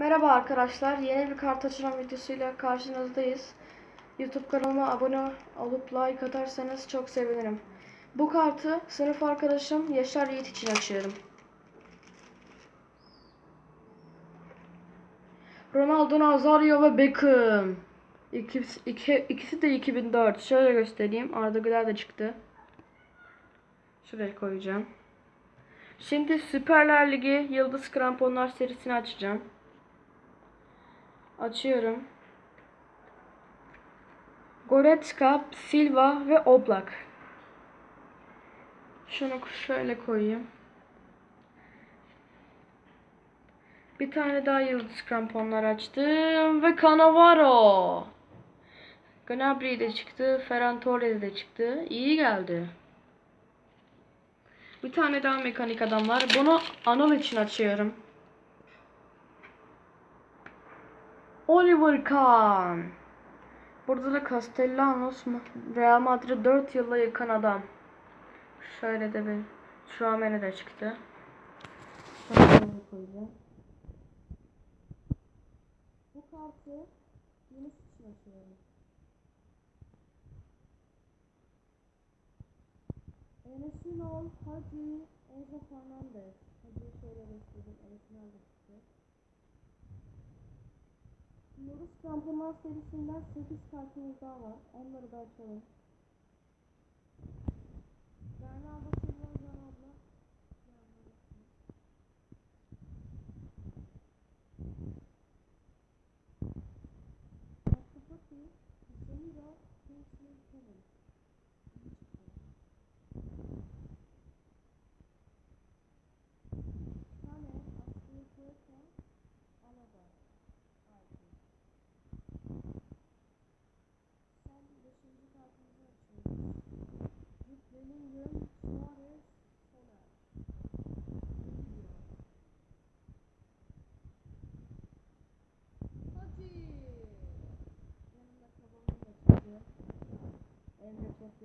Merhaba arkadaşlar. Yeni bir kart açılım videosuyla karşınızdayız. YouTube kanalıma abone olup like atarsanız çok sevinirim. Bu kartı sınıf arkadaşım Yaşar Yiğit için açıyorum. Ronaldo Nazario ve Beckham. İkisi, iki, ikisi de 2004. Şöyle göstereyim. Arda Güler de çıktı. Şuraya koyacağım. Şimdi Süperler Ligi Yıldız Kramponlar serisini açacağım. Açıyorum. Goretzka, Silva ve Oblak. Şunu şöyle koyayım. Bir tane daha yıldız kramponlar açtım ve Cannavaro. Gnabry de çıktı, Ferran Torres de çıktı. İyi geldi. Bir tane daha mekanik adam var. Bunu Anıl için açıyorum. Oliver Kahn. Burada da Castellanos? Real Madrid 4 yılla yakın adam. Şöyle de bir Şuamene de çıktı. Bu kartı Yunus için açıyorum. Enes Ünal, Hacı, Enzo Fernandez. Hacı'yı şöyle göstereyim. Enes Ünal da çıktı. Yunus Şampiyonlar serisinden 8 kartımız daha var. Onları da açalım. Bernardo Emre çok